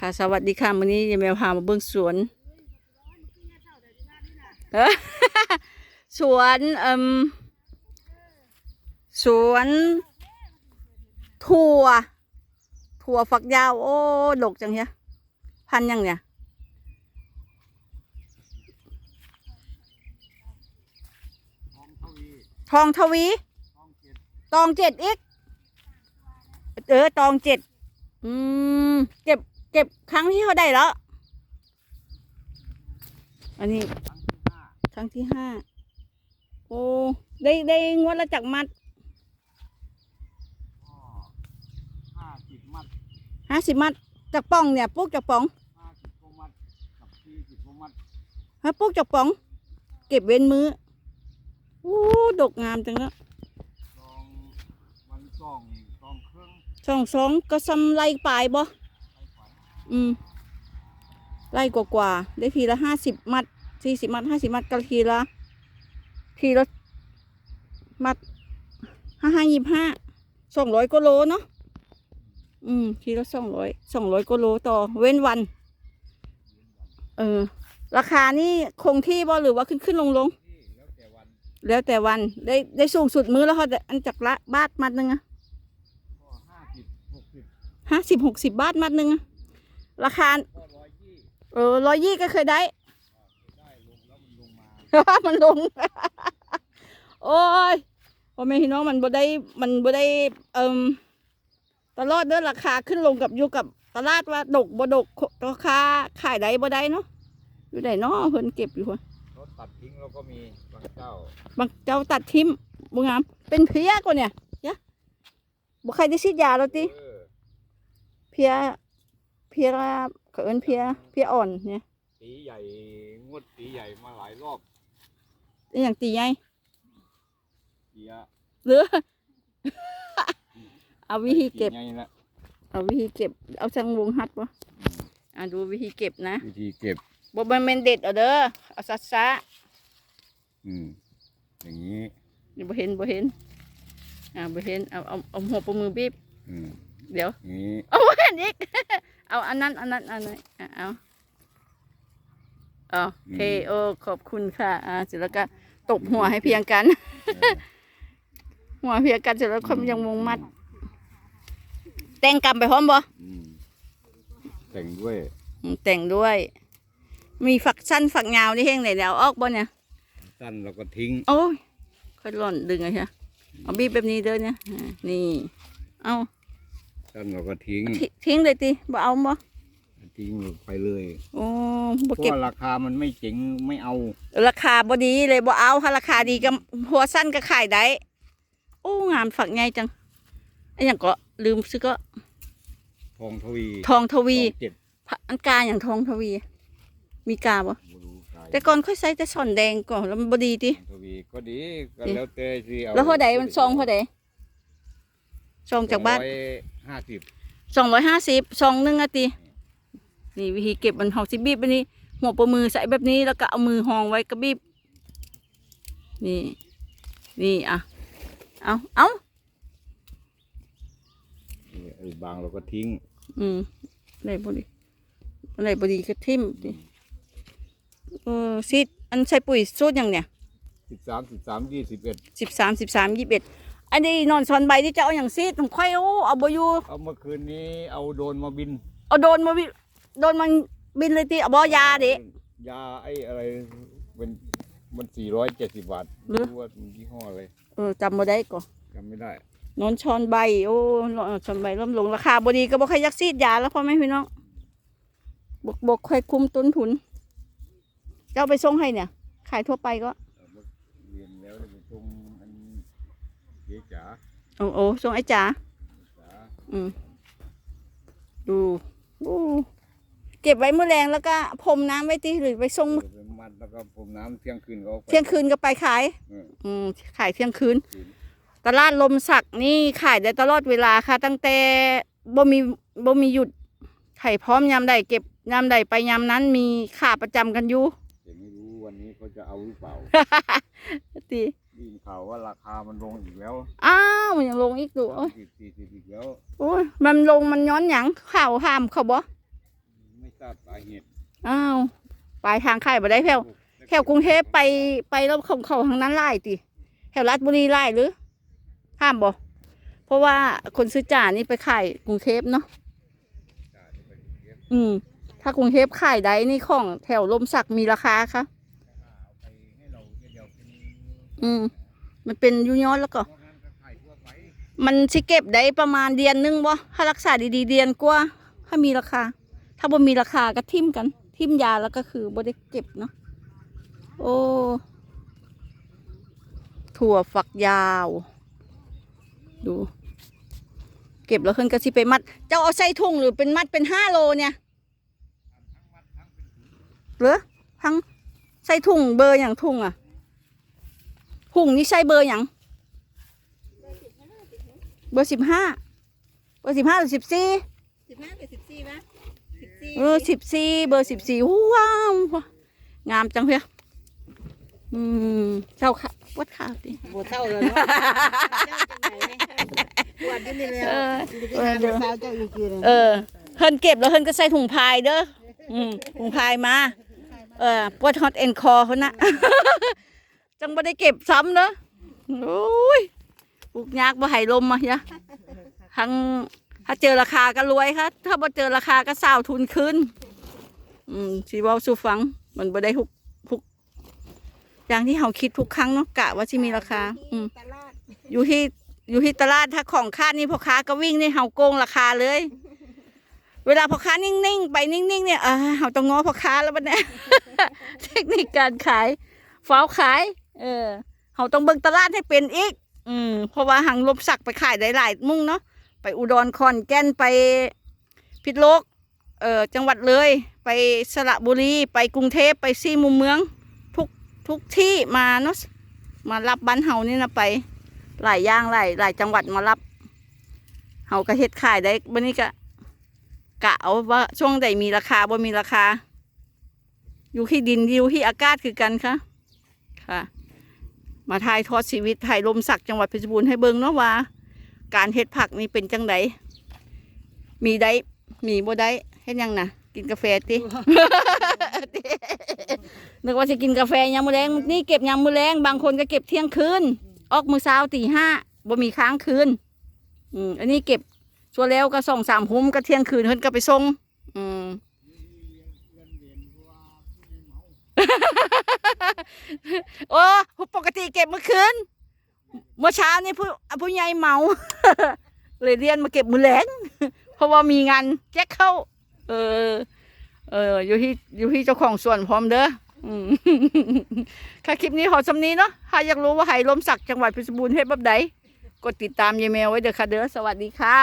ค่ะสวัสดีค่ะวันนี้ยายแมวพามาเบิ่งสวนเอ้อสวนเอ่มสวนถั่ว ถั่วฝักยาว โอ้ดกจังเฮียพันธุ์ยังเนี่ยทองทวีทองทวีทองเจ็ดตองเจ็ดอีก เออตองเจ็ดอืมเก็บเก็บครั้งที่เขาได้แล้ว อันนี้ครั้งที่ห้าครั้งที่ห้า โอ้ ได้ได้งวดละจากมัดก็ห้าสิบมัดห้าสิบมัดจากป่องเนี่ยปลูกจากป่องห้าสิบกว่ามัดกับสี่สิบกว่ามัดฮะปลูกจากป่อง เก็บเว้นมือโอ้ดกงามจังแล้วสองวันสองสองเครื่องสองสองก็ซ้ำไรปลายบ่ ไปขวาอืมไล่กว่าๆได้ทีละห้าสิบมัดสี่สิบมัดห้าสิบมัดก็ทีละทีละมัดห้าห้ายี่ห้าสองร้อยกโลเนาะอืมทีละสองร้อยสองร้อยกโลต่อเว้นวัน เออ ราคานี่คงที่บ่หรือว่าขึ้นขึ้นลงลงแล้วแต่วันได้ได้สูงสุดมื้อแล้วเขาอันจากละบาทมัดหนึ่งอะห้าสิบหกสิบห้าสิบหกสิบบาทมัดหนึ่งอะ ราคาก็ร้อยยี่เออร้อยยี่ก็เคยได้ได้ลงแล้วมันลงมามันลง โอ้ยพ่อแม่พี่น้องมันบ่ได้มันบ่ได้เอ่มตลอดเด้อราคาขึ้นลงกับอยู่กับตลาดว่าดกบ่ดกราคาขายได้บ่ได้เนาะอยู่ได้เนาะเพิ่นเก็บอยู่พุ่นรถตัดทิ้งแล้วก็มีบางเจ้าบางเจ้าตัดทิมบ่งาม เป็นเพลี้ยกว่าเนี่ยยะบ่ใครได้ฉีดยาแล้วติเออเพลี้ยเพลี้ยเขาเอิ้นเพลี้ยเพลี้ยอ่อนเนี่ยตีใหญ่งวดตีใหญ่มาหลายรอบอหย่างตีใหญ่เสียหรือ เอาวิธีเก็บ ตีใหญ่ละเอาวิธีเก็บ เอาจังวงฮัดบ่อ่าดูวิธีเก็บนะวิธีเก็บ บ่แม่นแม่นเด็ดเอาเด้อเอาซัดซะอืมอย่างนี้นี่บ่เห็นบ่เห็น อ่าบ่เห็นเอาเอาเอาหัวปมือบีบอืมเดี๋ยว อย่างนี้ เอาบ่เห็นอีก เอาอันนั้นอันนั้นอันนั้นอะเอาเอาโอเคโอ้ขอบคุณค่ะ อ่าเสร็จแล้วก็ตบหัวให้เพียงกันเออหัวเพียงกันเสร็จแล้วคนยังวงมัด แต่งกำไปพร้อมบ่อืมแต่งด้วยอืมแต่งด้วย มีฝักสั้นฝักยาวนี่เฮงไหนเดี๋ยวเอาออกบ่เนี่ย สั้นเราก็ทิ้ง โอ้ยค่อยหล่อนดึงไงฮะเอาบีบแบบนี้เด้อเนี่ยอ่านี่ เอา สั้นเราก็ทิ้งทิทิ้งเลยติบ่เอาบ่ทิ้งไปเลยโอ้เพบ่ราะเก็บว่าราคามันไม่เจ๋งไม่เอาราคาบ่ดีเลยบ่เอาถ้าราคาดีก็หัวสั้นก็ขายได้โอ้งามฝักใหญ่จังอันหยังก็ลืมซื้อก็ทองทวีทองทวีทองเจ็ดพระอันกาอย่างทองทวี มีกาบ่บ่รู้กายแต่ก่อนค่อยใส่แต่ส่อนแดงก่อนแล้วมันบ่ดีติ ทองทวีก็ดีก็ดีแล้วแต่ที่เอาแล้วเท่าใดมันซองเท่าใดซองจากบ้าน ร้อย ห้าสิบสองร้อยห้าสิบสองหนึ่งอะตีนี่วิธีเก็บมันหอกสิบีบแบบนี้หัวปลามือใส่แบบนี้แล้วก็เอามือหองไว้กระบีบ นี่ นี่อะ เอาเอานี่ไอ้บางเราก็ทิ้ง อืมอะไรบดีอะไรบดีก็ทิ่มดิเออซีดอันใส่ปุ๋ยสูตรอย่างเนี่ยสิบสามสิบสามยี่สิบเอ็ดสิบสามสิบสามยี่สิบเอ็ด อันนี้นอนซอนใบที่จะเอาอย่างซีดของค่อยโอ้เอาบอยู่เอาเมื่อคืนนี้เอาโดรนมาบินเอาโดนมาบิโดนมันบินเลยตีเอาบอยาเด็ยาไอ้อะไรเป็นมันสี่ร้อยเจ็ดสิบบาทหรือ ไม่รู้ว่ามันยี่ห้ออะไรเออจำมาได้ก่อนจำไม่ได้นอนชอนใบโอ้นอนชอนใบล่มลงราคาบดีก็บอกใครยักซีดยาแล้วพ่อแม่พี่น้องบกบกใครคุมต้นทุนเจ้าไปส่งให้เนี่ย ขายทั่วไปก็ เอามาเรียนแล้วเนี่ยมันตรงอันเจ๊จ๋า โอ้โอ้ส่งไอ้จ๋าจ๋าอืมดูโอ้เก็บไว้เมื่อแรงแล้วก็พรมน้ำไว้ที่หรือไปส่งเออเป็นมัดแล้วก็ผมน้ำเที่ยงคืนก็อาไป เที่ยงคืนก็ไปขายเอออืมขายเที่ยงคืน คืนตลาดลมสักนี่ขายได้ตลอดเวลาค่ะ ตั้งแต่บ่มีบ่มีหยุดไข่พร้อมยามใดเก็บยามใดไปยามนั้นมีค่าประจำกันอยู่แต่ไม่รู้วันนี้เขาจะเอาหรือเปล่า ตีได้ ยินข่าวว่าราคามันลงอีกแล้วอ้าวมันยังลงอีกดูโอ้ยสิบสี่สิบอีกแล้ว โอ้ยมันลงมันย้อนหยังข่าวห้ามเขาบ่ไม่ทราบสาเหตุอ้าวปลายทางขายบ่ได้แถวแถวกรุงเทพไปไปแล้วเขาเขาทางนั้นไล่ติแถวราชบุรีไล่หรือ ห้ามบ่เพราะว่าคนซื้อจ่านี่ไปขายกรุงเทพเนาะจ่าจะไปกรุงเทพอืม ถ้ากรุงเทพขายได้นี่ของแถวลมสักมีราคาคะ เอาไปให้เราเดียวเป็น อืมมันเป็นยุยอนแล้วก็มันทั่วไปมันสิเก็บได้ประมาณเดือนหนึงบ่ถ้ารักษาดีๆเดือนกว่าถ้ามีราคา ถ้าบ่มีราคาก็ทิมกัน ทิมยาแล้วก็คือบ่ได้เก็บเนาะโอ้ถั่วฝักยาว ดู เก็บแล้วเพิ่นก็สิไปมัด เจ้าเอาใส่ถุงหรือเป็นมัดเป็นห้าโลเนี่ยหรือทั้งใส่ถุงเบอร์อย่างถุงอะ ถุงนี่ใส่เบอร์อย่างเบอร์สิบห้าเบอร์สิบห้าหรือสิบสี่สิบห้าหรือสิบสี่ปะสิบสี่เออสิบสี่เบอร์สิบสี่ว้าวงามจังเพียอืมเจ้าค่ะวัดข่าวดิบัวเท่าเลยเนาะเจ้าจังไหนเนี่ยปวดอยู่นี่แล้วเออเออเดี๋ยวสาวเจ้าอีกทีหนึงเออเพิ่นเก็บแล้วเพิ่นก็ใส่ถุงพายเด้ออืมถุงพายมา เออปวดฮอตเอ็นคอเขานะ จังบ่ได้เก็บซ้ำเด้อโอ้ยปลูกยากบ่ให้ลมมาเฮียทั้งถ้าเจอราคาก็รวยค่ะ ถ้าบ่เจอราคาก็สาวทุนคืนอืมสิเว้าสู่ฟัง มันบ่ได้ทุกทุกอย่างที่เฮาคิดทุกครั้งเนาะกะว่าสิมีราคา อืมอยู่ที่อยู่ที่ตลาดถ้าของคาดนี่พ่อค้าก็วิ่งนี่เฮาโกงราคาเลย เวลาพ่อค้านิ่งๆไปนิ่งๆเนี่ยเออเฮาต้องง้อพ่อค้าแล้วบัดเนี้ยเทคนิคการขายฟ้าวขาย เออเฮาต้องเบิ่งตลาดให้เป็นอีก อืม เพราะว่าหังลบสักไปขายหลายมุ่งเนาะ ไปอุดรขอนแก่นไปพิษโลก เออจังหวัดเลย ไปสระบุรี ไปกรุงเทพไปซี่มุมเมือง ทุกทุกที่มาเนาะ มารับบ้านเฮานี่นะไป หลายอย่างหลายหลายจังหวัดมารับเฮาก็เฮ็ดขายได้บันนี้ก็กะเอาว่าช่วงใดมีราคาบ่มีราคา อยู่ที่ดินอยู่ที่อากาศคือกันค่ะ ค่ะ มาถ่ายทอดชีวิตถ่ายลมสักจังหวัดเพชรบูรณ์ให้เบิ่งเนาะว่า การเฮ็ดผักนี่เป็นจังไดมีได้มีบ่ได้เฮ็ดยังนะกินกาแฟตินึกว่าจะกินกาแฟยามมื้อแรงนี่เก็บยามมื้อแรงบางคนก็เก็บเที่ยงคืนออกมือเช้าตีห้าบ่มีค้างคืนอืมอันนี้เก็บชัวร์แล้วก็สองสามหุ้มก็เที่ยงคืนเพิ่นก็ไปส่งอืม โอ้ปกติเก็บเมื่อคืนเมื่อเช้านี่ผู้ผู้ใหญ่เมา เลยเรียนมาเก็บมือแรงเพราะว่ามีงานแจ็คเข้า เออ เออ อยู่ที่อยู่ที่เจ้าของสวนพร้อมเด้อค่ะคลิปนี้ขอสำนีเนาะถ้าอยากรู้ว่าไหลมศักดิ์จังหวัดเพชรบูรณ์เฮ็ดแบบใดกดติดตามยายแมวไว้เด้อค่ะเด้อสวัสดีค่ะ